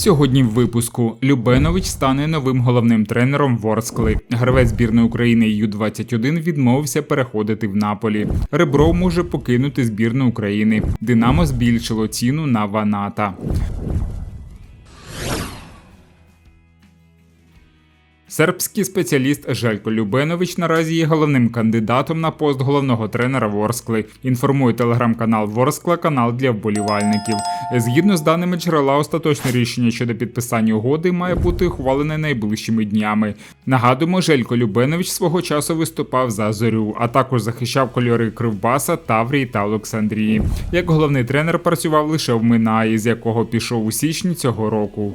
Сьогодні в випуску Любенович стане новим головним тренером Ворскли. Гравець збірної України Ю-21 відмовився переходити в Наполі. Ребров може покинути збірну України. Динамо збільшило ціну на Ваната. Сербський спеціаліст Желько Любенович наразі є головним кандидатом на пост головного тренера Ворскли. Інформує телеграм-канал Ворскла, канал для вболівальників. Згідно з даними джерела, остаточне рішення щодо підписання угоди має бути ухвалене найближчими днями. Нагадуємо, Желько Любенович свого часу виступав за зорю, а також захищав кольори Кривбаса, Таврії та Олександрії. Як головний тренер працював лише в Минаї, з якого пішов у січні цього року.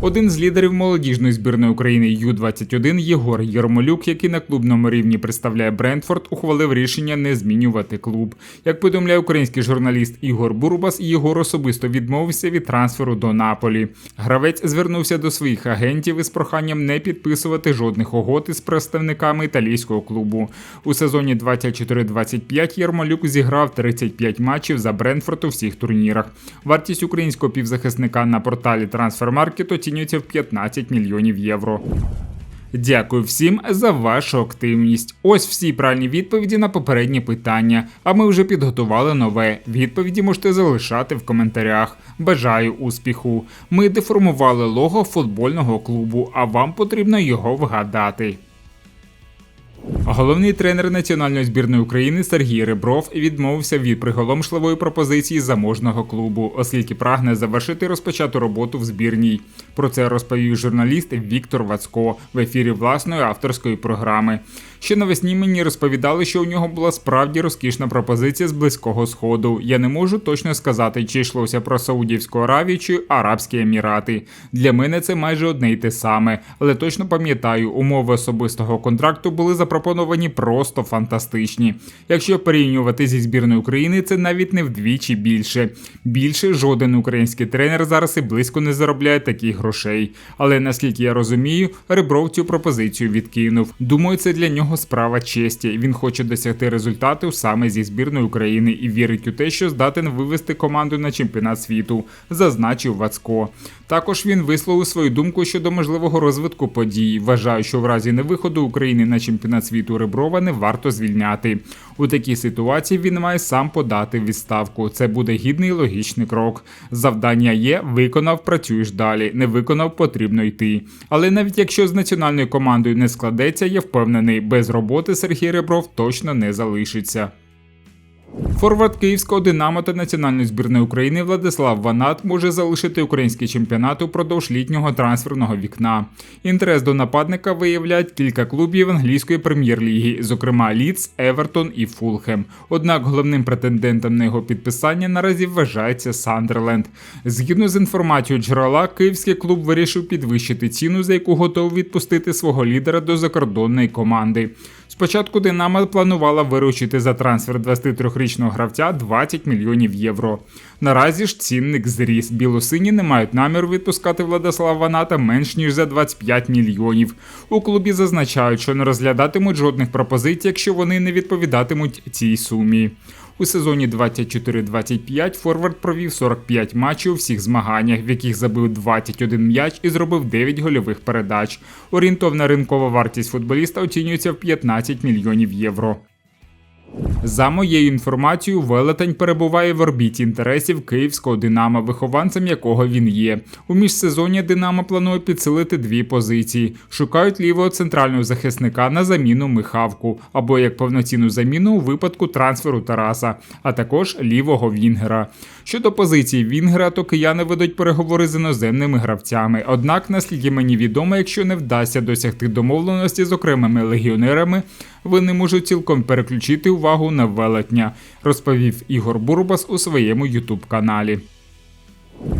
Один з лідерів молодіжної збірної України Ю-21 Єгор Єрмолюк, який на клубному рівні представляє Брентфорд, ухвалив рішення не змінювати клуб. Як повідомляє український журналіст Ігор Бурбас, Єгор особисто відмовився від трансферу до Наполі. Гравець звернувся до своїх агентів із проханням не підписувати жодних угод із представниками італійського клубу. У сезоні 24-25 Єрмолюк зіграв 35 матчів за Брентфорд у всіх турнірах. Вартість українського півзахисника на порталі Трансфермаркет маркет оцінюється в 15 мільйонів євро. Дякую всім за вашу активність. Ось всі правильні відповіді на попередні питання. А ми вже підготували нове. Відповіді можете залишати в коментарях. Бажаю успіху! Ми деформували лого футбольного клубу, а вам потрібно його вгадати. Головний тренер національної збірної України Сергій Ребров відмовився від приголомшливої пропозиції заможного клубу, оскільки прагне завершити розпочату роботу в збірній. Про це розповів журналіст Віктор Вацько в ефірі власної авторської програми. Ще навесні мені розповідали, що у нього була справді розкішна пропозиція з близького сходу. Я не можу точно сказати, чи йшлося про Саудівську Аравію чи Арабські Емірати. Для мене це майже одне й те саме, але точно пам'ятаю, умови особистого контракту були запропоновані просто фантастичні. Якщо порівнювати зі збірною України, це навіть не вдвічі більше. Більше жоден український тренер зараз і близько не заробляє таких грошей. Але наскільки я розумію, Ребров цю пропозицію відкинув. Думаю, це для нього справа честі. Він хоче досягти результату саме зі збірної України і вірить у те, що здатен вивести команду на чемпіонат світу, зазначив Вацко. Також він висловив свою думку щодо можливого розвитку подій. Вважаю, що в разі невиходу України на чемпіонат світу Реброва не варто звільняти. У такій ситуації він має сам подати відставку. Це буде гідний і логічний крок. Завдання є, виконав, працюєш далі. Не виконав, потрібно йти. Але навіть якщо з національною командою не складеться, я впевнений, без роботи Сергій Ребров точно не залишиться. Форвард Київського Динамо та національної збірної України Владислав Ванат може залишити український чемпіонат упродовж літнього трансферного вікна. Інтерес до нападника виявляють кілька клубів англійської прем'єр-ліги, зокрема Ліц, Евертон і Фулхем. Однак головним претендентом на його підписання наразі вважається Сандерленд. Згідно з інформацією джерела, київський клуб вирішив підвищити ціну, за яку готовий відпустити свого лідера до закордонної команди. Спочатку Динамо планувала виручити за трансфер 23-річного гравця 20 мільйонів євро. Наразі ж цінник зріс. Білосині не мають наміру відпускати Владислава Ваната менш ніж за 25 мільйонів. У клубі зазначають, що не розглядатимуть жодних пропозицій, якщо вони не відповідатимуть цій сумі. У сезоні 24-25 Форвард провів 45 матчів у всіх змаганнях, в яких забив 21 м'яч і зробив 9 гольових передач. Орієнтовна ринкова вартість футболіста оцінюється в 15 мільйонів євро. За моєю інформацією, велетень перебуває в орбіті інтересів київського Динамо, вихованцем якого він є. У міжсезонні Динамо планує підсилити дві позиції: шукають лівого центрального захисника на заміну Михавку або як повноцінну заміну у випадку трансферу Тараса, а також лівого Вінгера. Щодо позиції Вінгера, то кияни ведуть переговори з іноземними гравцями. Однак, наскільки мені відомо, якщо не вдасться досягти домовленості з окремими легіонерами, вони можуть цілком переключити увагу на велетня, розповів Ігор Бурбас у своєму ютуб каналі.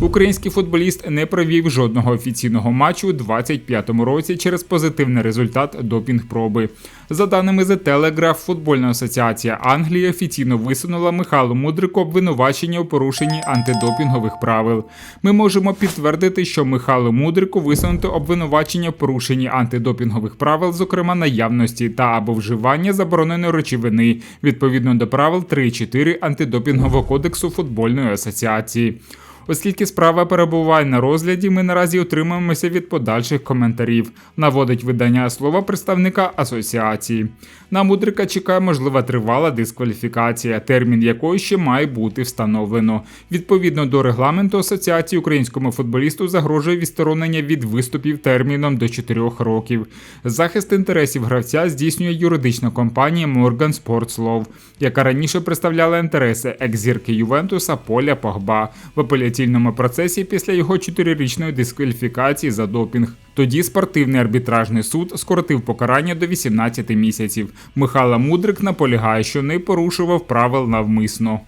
Український футболіст не провів жодного офіційного матчу у 25-му році через позитивний результат допінг-проби. За даними The Telegraph, футбольна асоціація Англії офіційно висунула Михайлу Мудрику обвинувачення у порушенні антидопінгових правил. Ми можемо підтвердити, що Михайлу Мудрику висунуто обвинувачення в порушенні антидопінгових правил, зокрема наявності та або вживання забороненої речовини відповідно до правил 3.4 антидопінгового кодексу футбольної асоціації. Оскільки справа перебуває на розгляді, ми наразі утримуємося від подальших коментарів, наводить видання слова представника асоціації. На мудрика чекає можлива тривала дискваліфікація, термін якої ще має бути встановлено. Відповідно до регламенту асоціації українському футболісту загрожує відсторонення від виступів терміном до 4 років. Захист інтересів гравця здійснює юридична компанія Morgan Sports Law, яка раніше представляла інтереси екс-зірки Ювентуса Поля Погба в апеляційному процесі після його чотирирічної дискваліфікації за допінг. Тоді спортивний арбітражний суд скоротив покарання до 18 місяців. Михайло Мудрик наполягає, що не порушував правил навмисно.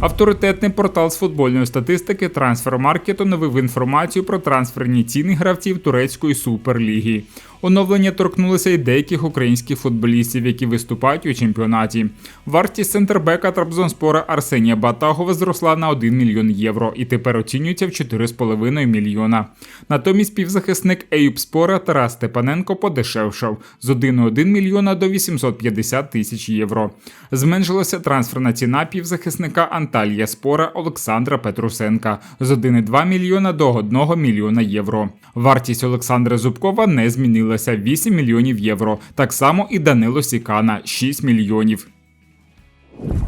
Авторитетний портал з футбольної статистики Трансфермаркет оновив інформацію про трансферні ціни гравців турецької суперліги. Оновлення торкнулося й деяких українських футболістів, які виступають у чемпіонаті. Вартість центрбека Трабзонспора Арсенія Батагова зросла на 1 мільйон євро і тепер оцінюється в 4,5 мільйона. Натомість півзахисник Еюбспора Тарас Степаненко подешевшав з 1,1 мільйона до 850 тисяч євро. Зменшилася трансферна ціна півзахисника Анталія Спора Олександра Петрусенка з 1,2 мільйона до 1 мільйона євро. Вартість Олександра Зубкова не змінилася 8 мільйонів євро. Так само і Данило Сікана 6 мільйонів.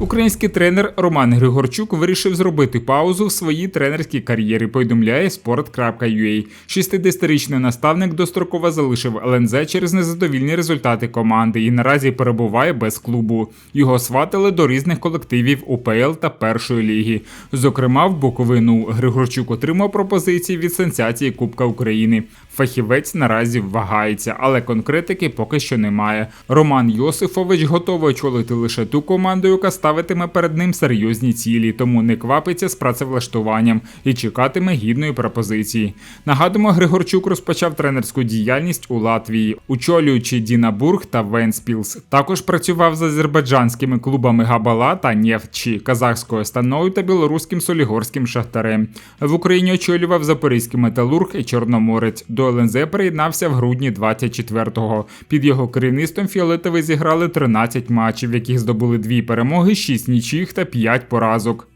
Український тренер Роман Григорчук вирішив зробити паузу в своїй тренерській кар'єрі. Повідомляє sport.ua. 60-річний наставник достроково залишив ЛНЗ через незадовільні результати команди і наразі перебуває без клубу. Його сватили до різних колективів УПЛ та першої ліги. Зокрема, в Буковину Григорчук отримав пропозиції від сенсації Кубка України. Фахівець наразі вагається, але конкретики поки що немає. Роман Йосифович готовий очолити лише ту команду, яка ставитиме перед ним серйозні цілі, тому не квапиться з працевлаштуванням і чекатиме гідної пропозиції. Нагадуємо, Григорчук розпочав тренерську діяльність у Латвії, очолюючи Дінабург та Венспілс. Також працював з азербайджанськими клубами Габала та Нєфтчі, казахською станою та білоруським солігорським шахтарем. В Україні очолював Запорізький металург і Чорноморець. До ЛНЗ приєднався в грудні 24-го. Під його керівництвом фіолетові зіграли 13 матчів, в яких здобули дві перемоги, 6 нічих та 5 поразок.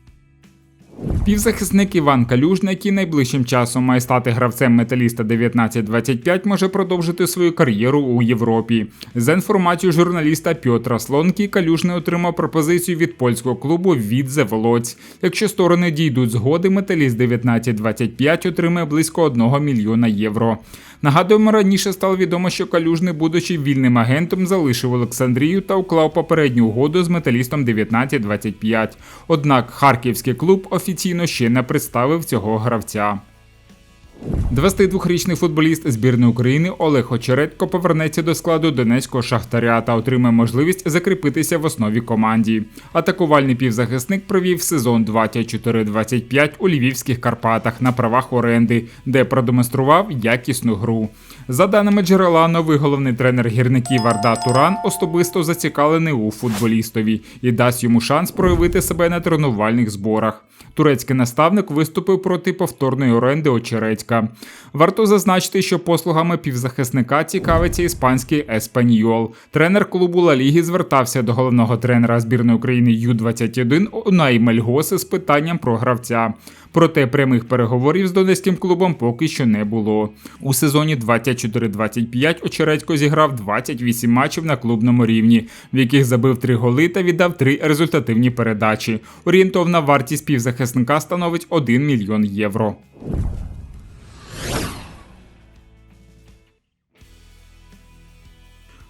Півзахисник Іван Калюжний, який найближчим часом має стати гравцем металіста 1925, може продовжити свою кар'єру у Європі. За інформацією журналіста Пьотра Слонкі, Калюжний отримав пропозицію від польського клубу Відзе Волоць. Якщо сторони дійдуть згоди, металіст 1925 отримає близько 1 мільйона євро. Нагадуємо, раніше стало відомо, що Калюжний, будучи вільним агентом, залишив Олександрію та уклав попередню угоду з металістом 1925. Однак харківський клуб офіційно ще не представив цього гравця. 22-річний футболіст збірної України Олег Очередько повернеться до складу Донецького шахтаря та отримає можливість закріпитися в основі команді. Атакувальний півзахисник провів сезон 24-25 у Львівських Карпатах на правах оренди, де продемонстрував якісну гру. За даними джерела, новий головний тренер гірників Арда Туран особисто зацікавлений у футболістові і дасть йому шанс проявити себе на тренувальних зборах. Турецький наставник виступив проти повторної оренди Очередька. Варто зазначити, що послугами півзахисника цікавиться іспанський Еспаньол. Тренер клубу Ла Ліги звертався до головного тренера збірної України Ю-21 Унай Мельгоси з питанням про гравця. Проте прямих переговорів з донецьким клубом поки що не було. У сезоні 24-25 Очередько зіграв 28 матчів на клубному рівні, в яких забив 3 голи та віддав 3 результативні передачі. Орієнтовна вартість півзахисника становить 1 мільйон євро.